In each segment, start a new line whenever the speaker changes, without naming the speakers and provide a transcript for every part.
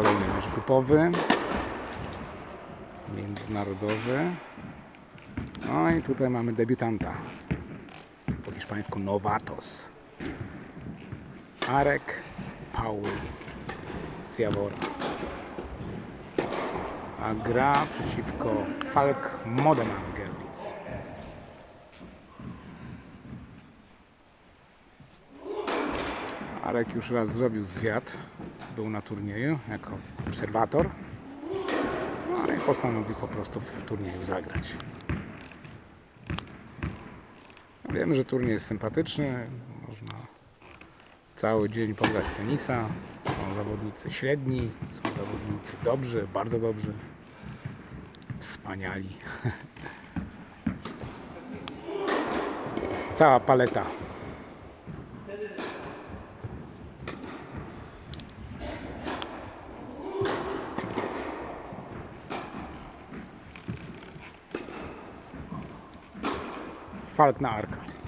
Kolejny mecz grupowy. Międzynarodowy. No i tutaj mamy debiutanta. Po hiszpańsku Novatos. Arek Paul Siavora. A gra przeciwko Falk Modeman Gerlitz. Arek już raz zrobił zwiat. Był na turnieju jako obserwator. No i postanowił po prostu w turnieju zagrać. Wiem, że turniej jest sympatyczny. Można cały dzień pograć w tenisa. Są zawodnicy średni, są zawodnicy dobrzy, bardzo dobrzy, wspaniali. Cała paleta. Falk na arka.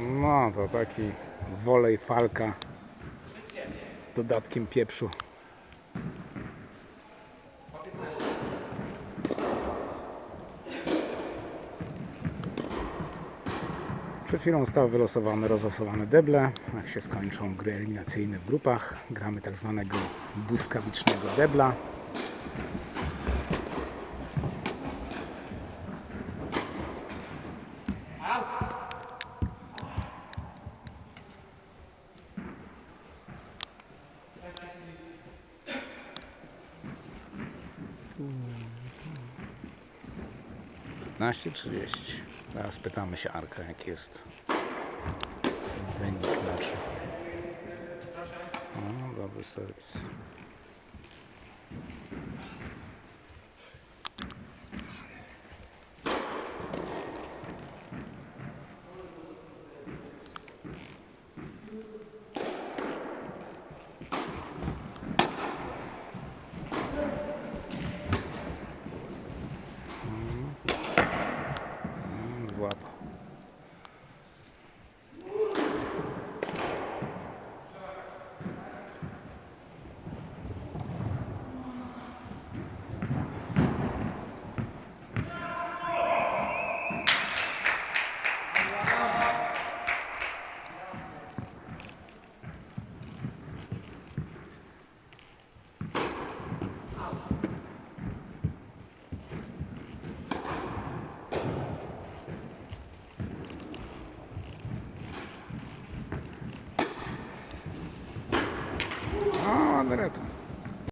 No to taki wolej falka z dodatkiem pieprzu. Przed chwilą zostały wylosowane, rozlosowane deble. Jak się skończą gry eliminacyjne w grupach, gramy tak zwanego błyskawicznego debla. Out. 15.30. Teraz pytamy się Arka, jaki jest wynik meczu. No, dobry serwis. łap. наперед.